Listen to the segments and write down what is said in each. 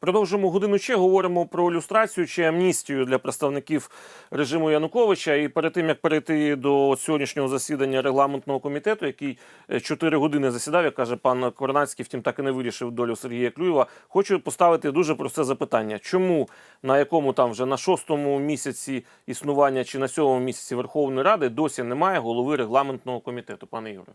Продовжуємо годину ще. Говоримо про люстрацію чи амністію для представників режиму Януковича. І перед тим як перейти до сьогоднішнього засідання регламентного комітету, який е, чотири години засідав, як каже пан Корнацький, втім так і не вирішив долю Сергія Клюєва. Хочу поставити дуже просте запитання: чому на якому там вже на шостому місяці існування чи на сьомому місяці Верховної Ради досі немає голови регламентного комітету, пане Юре?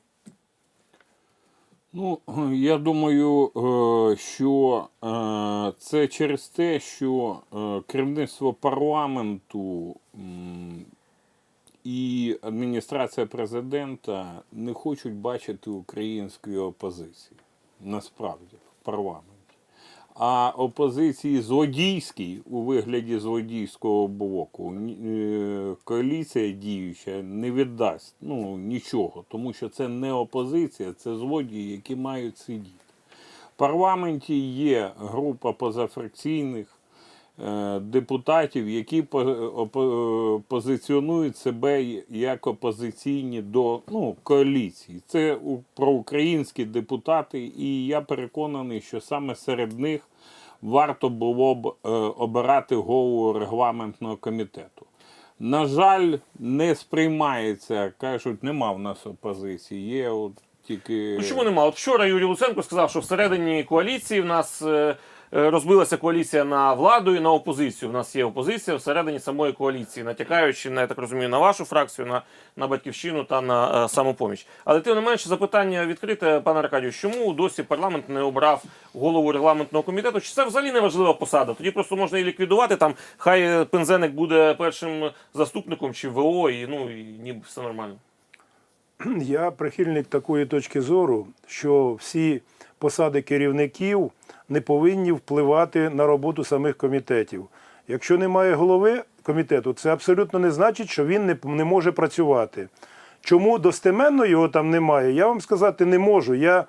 Ну, я думаю, е, що е, це через те, що е, керівництво парламенту і адміністрація президента не хочуть бачити української опозиції насправді в парламенті. А опозиції злодійській у вигляді злодійського блоку е, коаліція діюча не віддасть ну, нічого, тому що це не опозиція, це злодії, які мають сидіти. В парламенті є група позафракційних депутатів, які опо- е, позиціонують себе як опозиційні до ну, коаліції. Це проукраїнські депутати, і я переконаний, що саме серед них варто було б е, обирати голову регламентного комітету. На жаль, не сприймається, кажуть, нема в нас опозиції. Є от тільки Ну, чому нема? От вчора Юрій Луценко сказав, що всередині коаліції в нас е, е, розбилася коаліція на владу і на опозицію. У нас є опозиція всередині самої коаліції, натякаючи на я так розумію, на вашу фракцію, на, на батьківщину та на е, самопоміч. Але тим не менше, запитання відкрите, пане Аркадію, чому досі парламент не обрав голову регламентного комітету? Чи це взагалі не важлива посада? Тоді просто можна і ліквідувати там. Хай е, Пензеник буде першим заступником чи ВО, і ну і ніби все нормально. Я прихильник такої точки зору, що всі посади керівників не повинні впливати на роботу самих комітетів. Якщо немає голови комітету, це абсолютно не значить, що він не, не може працювати. Чому достеменно його там немає, я вам сказати не можу. Я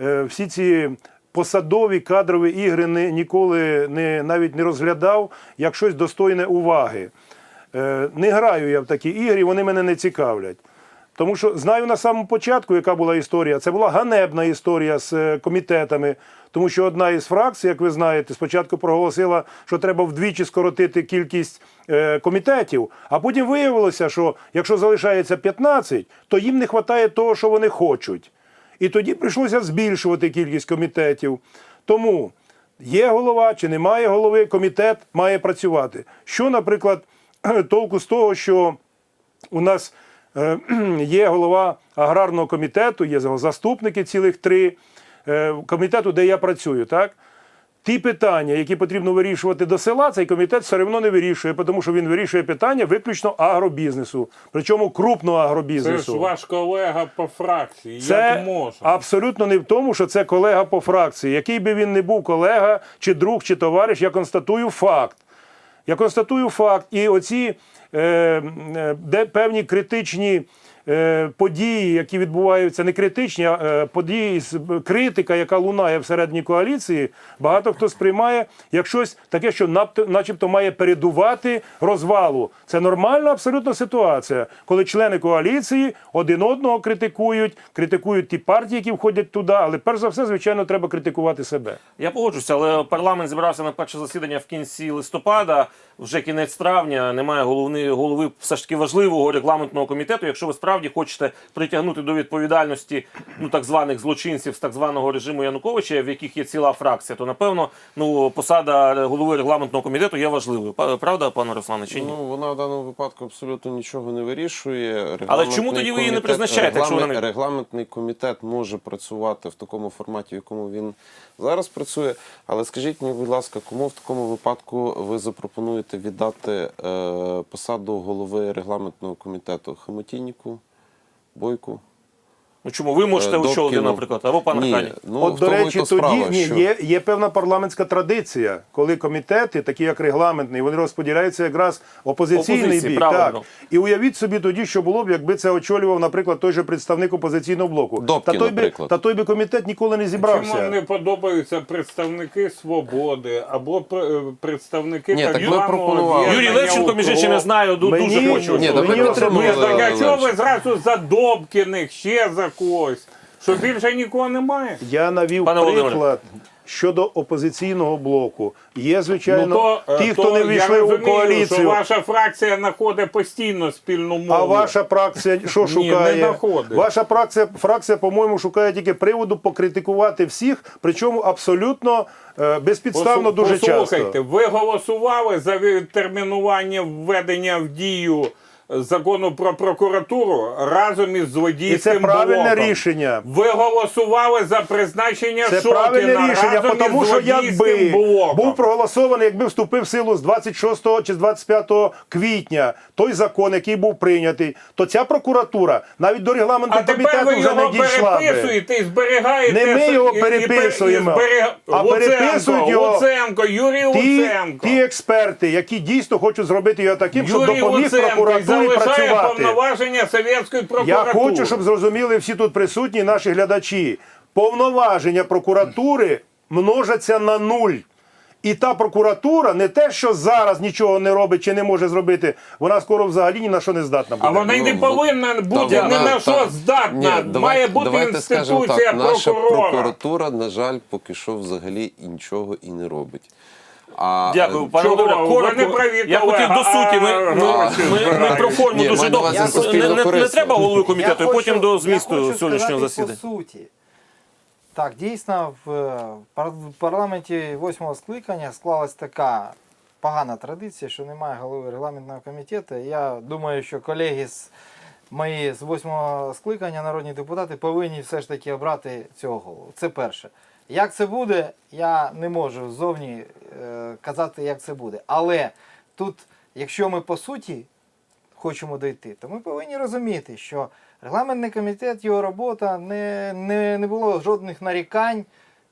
е, всі ці посадові кадрові ігри не, ніколи не, навіть не розглядав як щось достойне уваги. Е, не граю я в такі ігри, вони мене не цікавлять. Тому що знаю на самому початку, яка була історія. Це була ганебна історія з е, комітетами. Тому що одна із фракцій, як ви знаєте, спочатку проголосила, що треба вдвічі скоротити кількість е, комітетів, а потім виявилося, що якщо залишається 15, то їм не вистачає того, що вони хочуть. І тоді прийшлося збільшувати кількість комітетів. Тому є голова чи немає голови, комітет має працювати. Що, наприклад, толку з того, що у нас є голова аграрного комітету, є заступники цілих три е, комітету, де я працюю, так? Ті питання, які потрібно вирішувати до села, цей комітет все одно не вирішує, тому що він вирішує питання виключно агробізнесу, причому крупного агробізнесу. це ж ваш колега по фракції. Це Як можна? абсолютно не в тому, що це колега по фракції. Який би він не був колега, чи друг, чи товариш, я констатую факт. Я констатую факт. І оці е, е, де певні критичні події, які відбуваються, не критичні, а е, події критика, яка лунає всередині коаліції, багато хто сприймає як щось таке, що начебто має передувати розвалу. Це нормальна абсолютно ситуація, коли члени коаліції один одного критикують, критикують ті партії, які входять туди. Але перш за все, звичайно, треба критикувати себе. Я погоджуся, але парламент зібрався на перше засідання в кінці листопада, вже кінець травня. Немає головни, голови все ж таки важливого регламентного комітету. Якщо ви справді хочете притягнути до відповідальності ну так званих злочинців з так званого режиму Януковича, в яких є ціла фракція, то напевно ну посада голови регламентного комітету є важливою. Правда, пане Руслане, чи ні? Ну, вона в даному випадку абсолютно нічого не вирішує. Але чому тоді ви її не призначаєте, якщо вона не- Регламентний комітет може працювати в такому форматі, в якому він зараз працює. Але скажіть мені, будь ласка, кому в такому випадку ви запропонуєте віддати е, посаду голови регламентного комітету? Хамотійніку? Бойку? Ну чому ви можете Е, очолити, наприклад, або пан Ні, Аркадій? ну, От, до речі, то справа, тоді ні, що- є, є певна парламентська традиція, коли комітети, такі як регламентний, вони розподіляються якраз опозиційний Опозиції, бік. правильно. Так. І уявіть собі тоді, що було б, якби це очолював, наприклад, той же представник опозиційного блоку. Добкін, та, той би, та той би комітет ніколи не зібрався. Чому не подобаються представники свободи або е, представники Ні, так ви пропонували. Юрій Левченко, між іншим, я знаю, Мені- дуже хоче. Ні, очолити. та ви Мені підтримували. Ні, так а чого ви Левченка. зразу за Добкіних, ще за когось? Що більше нікого немає? Я навів Пане приклад щодо опозиційного блоку. Є, звичайно, ну, то, е, ті, то хто не я війшли у розумію, коаліцію. Що ваша фракція знаходить постійно спільну мову. А ваша фракція що Ні, шукає? не знаходить. Ваша фракція, фракція, по-моєму, шукає тільки приводу покритикувати всіх, причому абсолютно е, безпідставно Послу- дуже Послухайте, часто. ви голосували за відтермінування введення в дію закону про прокуратуру разом із І злодійським це правильне блоком. рішення. Ви голосували за призначення Це Шокіна правильне рішення, разом тому із що злодійським якби блоком. був проголосований, якби вступив в силу з 26 чи з 25 квітня той закон, який був прийнятий, то ця прокуратура навіть до регламенту а тепер комітету ви вже не його дійшла. би. переписуєте і зберігаєте. Не ми його і- і- переписуємо, і зберег- а Луценко, переписують його Луценко, Юрій Ті, Луценко. ті експерти, які дійсно хочуть зробити його таким, щоб Юрій допоміг Луценко і прокуратурі залишає працювати. повноваження совєтської Я прокуратури. хочу, щоб зрозуміли всі тут присутні наші глядачі. Повноваження прокуратури множаться на нуль. І та прокуратура не те, що зараз нічого не робить чи не може зробити, вона скоро взагалі ні на що не здатна буде. А вона й не Ну, повинна бути ні на що здатна. Ні, Має давайте- бути інституція так, Наша прокуратура, на жаль, поки що взагалі нічого і не робить. А, Дякую, е, пане? Володимире, коротко. Я хотів до суті. Ми, ми, ми, ми про форму Ні, дуже маю на увазі Не, суспільно не, не корисно. треба головою комітету, Я і потім хочу- до я змісту хочу сьогоднішнього сказати засідання. По суті. Так, дійсно, в е, пар- в парламенті восьмого скликання склалась така погана традиція, що немає голови регламентного комітету. Я думаю, що колеги з мої з восьмого скликання, народні депутати, повинні все ж таки обрати цього голову. Це перше. Як це буде, я не можу ззовні е, казати, як це буде. Але тут, якщо ми по суті хочемо дойти, то ми повинні розуміти, що регламентний комітет, його робота не, не, не було жодних нарікань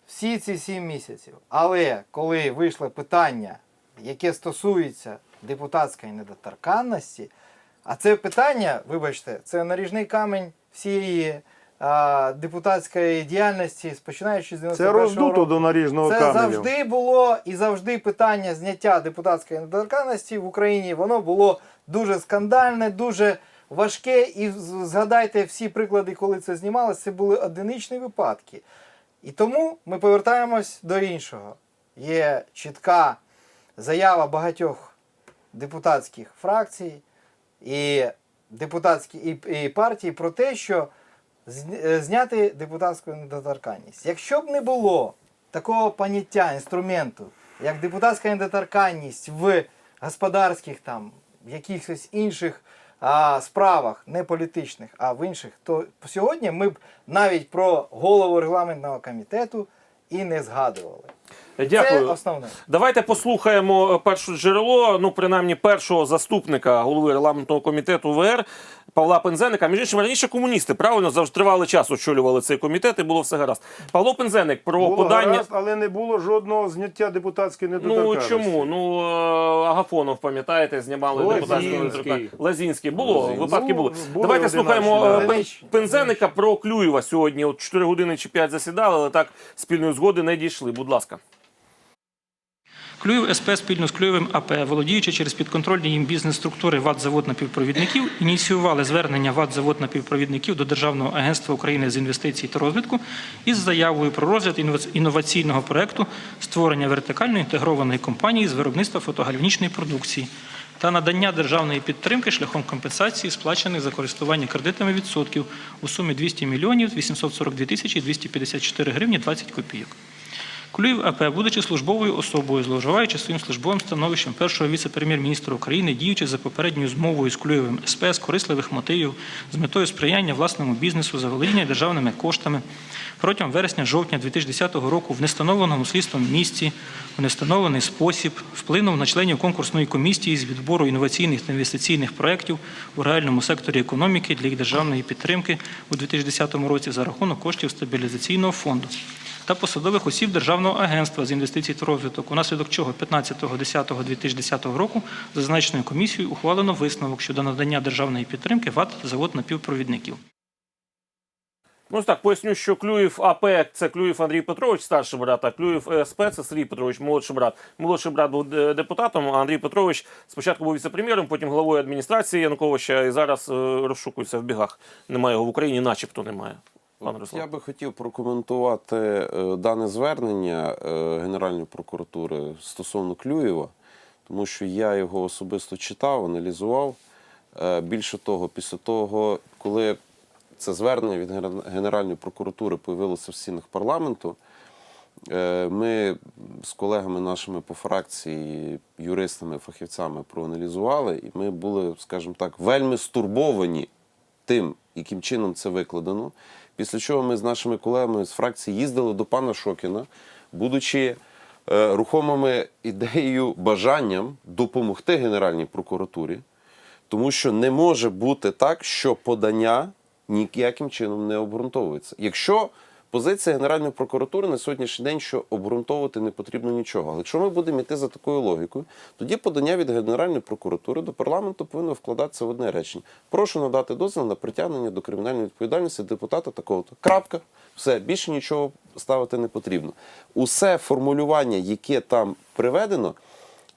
всі ці сім місяців. Але коли вийшло питання, яке стосується депутатської недоторканності, а це питання, вибачте, це наріжний камінь всієї а, депутатської діяльності, починаючи з 91 Це роздуто до наріжного Це каменю. завжди було і завжди питання зняття депутатської недоторканності в Україні. Воно було дуже скандальне, дуже важке. І згадайте всі приклади, коли це знімалося, це були одиничні випадки. І тому ми повертаємось до іншого. Є чітка заява багатьох депутатських фракцій і депутатські і, і партії про те, що е, зняти депутатську недоторканність. Якщо б не було такого поняття, інструменту, як депутатська недоторканність в господарських там, якихось інших а, справах, не політичних, а в інших, то сьогодні ми б навіть про голову регламентного комітету і не згадували. Це Дякую. основне. Давайте послухаємо е, перше джерело, ну принаймні першого заступника голови регламентного комітету ВР Павла Пензеника. Між іншим, раніше комуністи правильно завжди тривалий час очолювали цей комітет, і було все гаразд. Павло Пензеник про Було подання. гаразд, але не було жодного зняття депутатської Ну чому? Ну е, Агафонов, пам'ятаєте, знімали Лазінський. депутатську недоторканність. Лазінський. Було, Лазінський. випадки були. Ну, були Давайте одиночні, слухаємо е. Пензеника про Клюєва сьогодні. От 4 години чи 5 засідали, але так спільної згоди не дійшли. Будь ласка. Клюєв СП спільно з Клюєвим АП, володіючи через підконтрольні їм бізнес-структури ВАД завод напівпровідників, ініціювали звернення ВАД завод напівпровідників до Державного агентства України з інвестицій та розвитку із заявою про розгляд інноваційного проекту створення вертикально інтегрованої компанії з виробництва фотогальванічної продукції та надання державної підтримки шляхом компенсації сплачених за користування кредитами відсотків у сумі 200 мільйонів 842 тисячі 254 гривні 20 копійок. Кулюєв АП, будучи службовою особою, зловживаючи своїм службовим становищем першого віце-прем'єр-міністра України, діючи за попередньою змовою з Кулюєвим СП з корисливих мотивів, з метою сприяння власному бізнесу, заволодіння державними коштами, протягом вересня-жовтня 2010 року в нестановленому слідством місці, в нестановлений спосіб вплинув на членів конкурсної комісії з відбору інноваційних та інвестиційних проєктів у реальному секторі економіки для їх державної підтримки у 2010 році за рахунок коштів стабілізаційного фонду та посадових осіб Державного агентства з інвестицій та розвиток, унаслідок чого 15.10.2010 року зазначеною комісією ухвалено висновок щодо надання державної підтримки ВАТ завод напівпровідників. Ну так, поясню, що Клюєв АП це Клюєв Андрій Петрович, старший брат, а Клюєв СП це Сергій Петрович, молодший брат. Молодший брат був е, депутатом, а Андрій Петрович спочатку був віце-прем'єром, потім головою адміністрації Януковича і зараз е, розшукується в бігах. Немає його в Україні, начебто немає. Пане Руслан? Я би хотів прокоментувати е, дане звернення е, Генеральної прокуратури стосовно Клюєва, тому що я його особисто читав, аналізував. Е, більше того, після того, коли це звернення від Генеральної прокуратури появилося в стінах парламенту, ми з колегами нашими по фракції, юристами, фахівцями проаналізували, і ми були, скажімо так, вельми стурбовані тим, яким чином це викладено. Після чого ми з нашими колегами з фракції їздили до пана Шокіна, будучи е, рухомими ідеєю, бажанням допомогти Генеральній прокуратурі, тому що не може бути так, що подання ніяким чином не обґрунтовується. Якщо позиція Генеральної прокуратури на сьогоднішній день, що обґрунтовувати не потрібно нічого. Але якщо ми будемо йти за такою логікою, тоді подання від Генеральної прокуратури до парламенту повинно вкладатися в одне речення. Прошу надати дозвіл на притягнення до кримінальної відповідальності депутата такого-то. Крапка. Все, більше нічого ставити не потрібно. Усе формулювання, яке там приведено,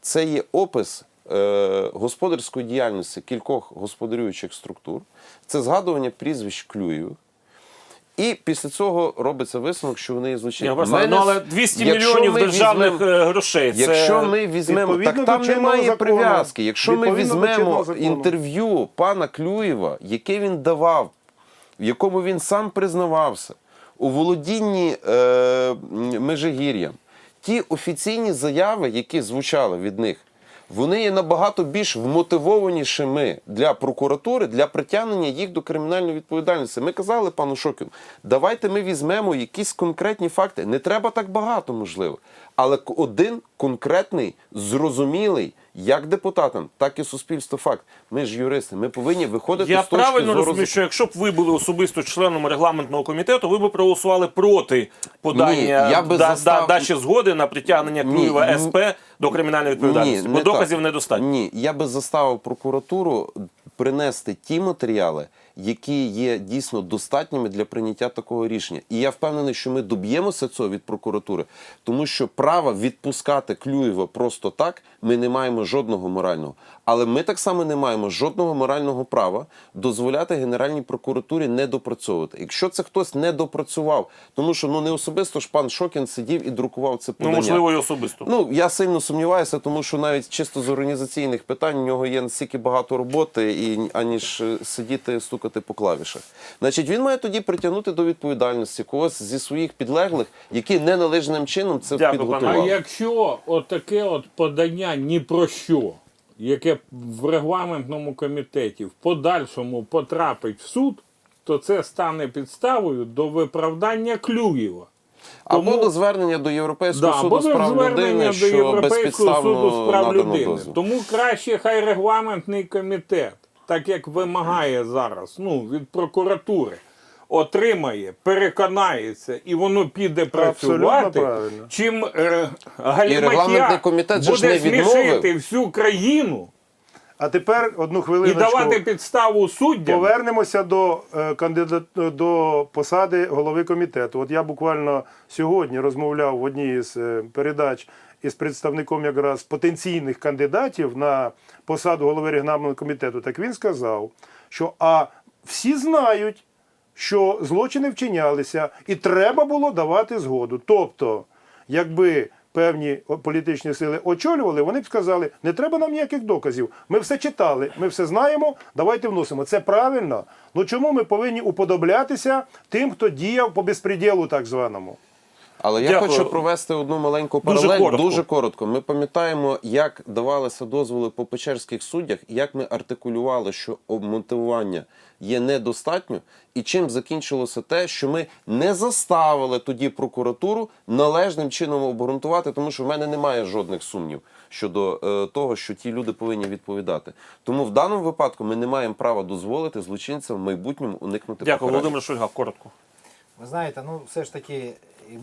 це є опис е, господарської діяльності кількох господарюючих структур, це згадування прізвищ Клюєвих. І після цього робиться висновок, що вони є ну, але 200 мільйонів державних візьмемо- е, грошей. Це... Якщо ми візьмемо, так там немає закону. прив'язки. Якщо ми Відповідно візьмемо інтерв'ю пана Клюєва, яке він давав, в якому він сам признавався у володінні е, Межигір'ям, ті офіційні заяви, які звучали від них, вони є набагато більш вмотивованішими для прокуратури для притягнення їх до кримінальної відповідальності. Ми казали пану Шокіну, давайте ми візьмемо якісь конкретні факти. Не треба так багато, можливо, але один конкретний, зрозумілий, як депутатам, так і суспільству факт. Ми ж юристи, ми повинні виходити Я з точки правильно розумію, що якщо б ви були особисто членом регламентного комітету, ви б проголосували проти подання Ні, я би да, застав- да, дачі згоди на притягнення Ні, Клюєва. СП до кримінальної відповідальності, бо не доказів так. недостатньо. Ні, я би заставив прокуратуру принести ті матеріали, які є дійсно достатніми для прийняття такого рішення. І я впевнений, що ми доб'ємося цього від прокуратури, тому що права відпускати Клюєва просто так ми не маємо жодного морального. Але ми так само не маємо жодного морального права дозволяти Генеральній прокуратурі не допрацьовувати. Якщо це хтось не допрацював, тому що ну не особисто ж пан Шокін сидів і друкував це Ну, можливо, і особисто. Ну, я сильно сумніваюся, тому що навіть чисто з організаційних питань у нього є настільки багато роботи, і, аніж е, сидіти стукати по клавішах. Значить, він має тоді притягнути до відповідальності когось зі своїх підлеглих, які неналежним чином це Дякую, пане. А якщо отаке от подання ні про що, яке в регламентному комітеті в подальшому потрапить в суд, то це стане підставою до виправдання Клюєва. Або Тому- до звернення до Європейського Да, суду з або прав людини, до що Європейського безпідставно суду з прав надано людини. Тому краще хай регламентний комітет, так як вимагає зараз, ну, від прокуратури, отримає, переконається, і воно піде працювати, правильно. чим е, регламентний Галіматія комітет же ж буде не відмовив. всю країну А тепер одну і хвилиночку. давати підставу суддям. Повернемося до е, кандидат до посади голови комітету. От я буквально сьогодні розмовляв в одній з е, передач із представником якраз потенційних кандидатів на посаду голови регламентного комітету. Так він сказав, що а всі знають, що злочини вчинялися, і треба було давати згоду. Тобто, якби певні політичні сили очолювали, вони б сказали, не треба нам ніяких доказів. Ми все читали, ми все знаємо, давайте вносимо. Це правильно. Ну чому ми повинні уподоблятися тим, хто діяв по безпреділу так званому? Але я Дякую. хочу провести одну маленьку Дуже коротко. Дуже коротко. Ми пам'ятаємо, як давалися дозволи по печерських суддях, як ми артикулювали, що обмотивування є недостатньо, і чим закінчилося те, що ми не заставили тоді прокуратуру належним чином обґрунтувати, тому що в мене немає жодних сумнів щодо е, того, що ті люди повинні відповідати. Тому в даному випадку ми не маємо права дозволити злочинцям в майбутньому уникнути Дякую, покарання. Володимир Шульга, коротко. Ви знаєте, ну все ж таки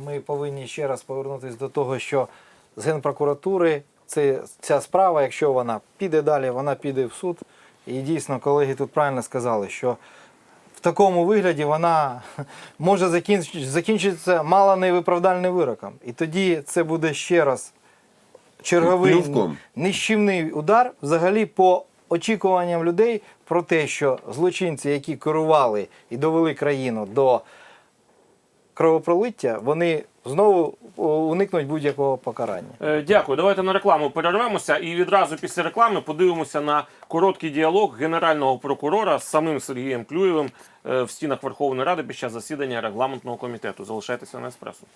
ми повинні ще раз повернутися до того, що з Генпрокуратури це, ця справа, якщо вона піде далі, вона піде в суд. І дійсно, колеги тут правильно сказали, що в такому вигляді вона може закінчитися мало не виправдальним вироком. І тоді це буде ще раз черговий нищівний удар взагалі по очікуванням людей про те, що злочинці, які керували і довели країну до кровопролиття, вони знову уникнуть будь-якого покарання. Е, Дякую. Давайте на рекламу перервемося і відразу після реклами подивимося на короткий діалог генерального прокурора з самим Сергієм Клюєвим е, в стінах Верховної Ради під час засідання регламентного комітету. Залишайтеся на еспресо.